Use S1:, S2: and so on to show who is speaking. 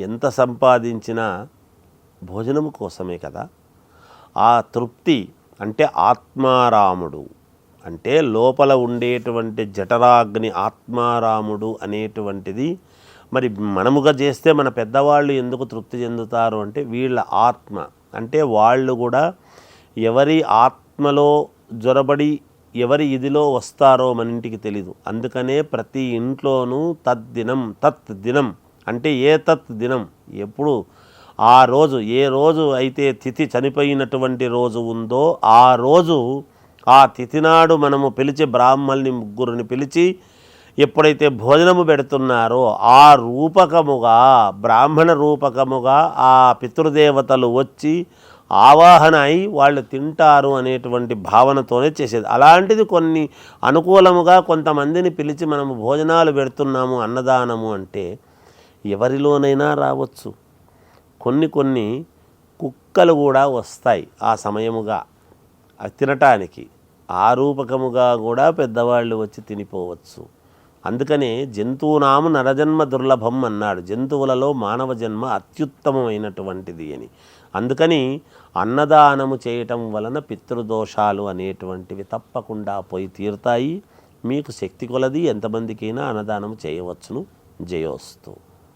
S1: ఎంత సంపాదించినా భోజనం కోసమే కదా. ఆ తృప్తి అంటే ఆత్మారాముడు. అంటే లోపల ఉండేటువంటి జఠరాగ్ని ఆత్మారాముడు అనేటువంటిది మరి మనముగా చేస్తే మన పెద్దవాళ్ళు ఎందుకు తృప్తి చెందుతారు అంటే వీళ్ళ ఆత్మ. అంటే వాళ్ళు కూడా ఎవరి ఆత్మలో జొరబడి ఎవరి ఇదిలో వస్తారో మన ఇంటికి తెలీదు. అందుకనే ప్రతి ఇంట్లోనూ తద్దినం తత్ దినం అంటే ఏ తత్ దినం? ఎప్పుడు? ఆ రోజు ఏ రోజు అయితే తిథి చనిపోయినటువంటి రోజు ఉందో ఆ రోజు ఆ తిథి నాడు మనము పిలిచి బ్రాహ్మల్ని ముగ్గురిని పిలిచి ఎప్పుడైతే భోజనము పెడుతున్నారో ఆ రూపకముగా బ్రాహ్మణ రూపకముగా ఆ పితృదేవతలు వచ్చి ఆవాహన అయి వాళ్ళు తింటారు అనేటువంటి భావనతోనే చేసేది. అలాంటిది కొన్ని అనుకూలముగా కొంతమందిని పిలిచి మనము భోజనాలు పెడుతున్నాము అన్నదానము అంటే ఎవరిలోనైనా రావచ్చు. కొన్ని కొన్ని కుక్కలు కూడా వస్తాయి ఆ సమయముగా. అది తినటానికి. ఆ రూపకముగా కూడా పెద్దవాళ్ళు వచ్చి తినిపోవచ్చు. అందుకనే జంతువునాము నరజన్మ దుర్లభం అన్నాడు. జంతువులలో మానవ జన్మ అత్యుత్తమమైనటువంటిది అని. అందుకని అన్నదానము చేయటం వలన పితృదోషాలు అనేటువంటివి తప్పకుండా పోయి తీరుతాయి. మీకు శక్తి కొలది ఎంతమందికైనా అన్నదానం చేయవచ్చును. జయోస్తు.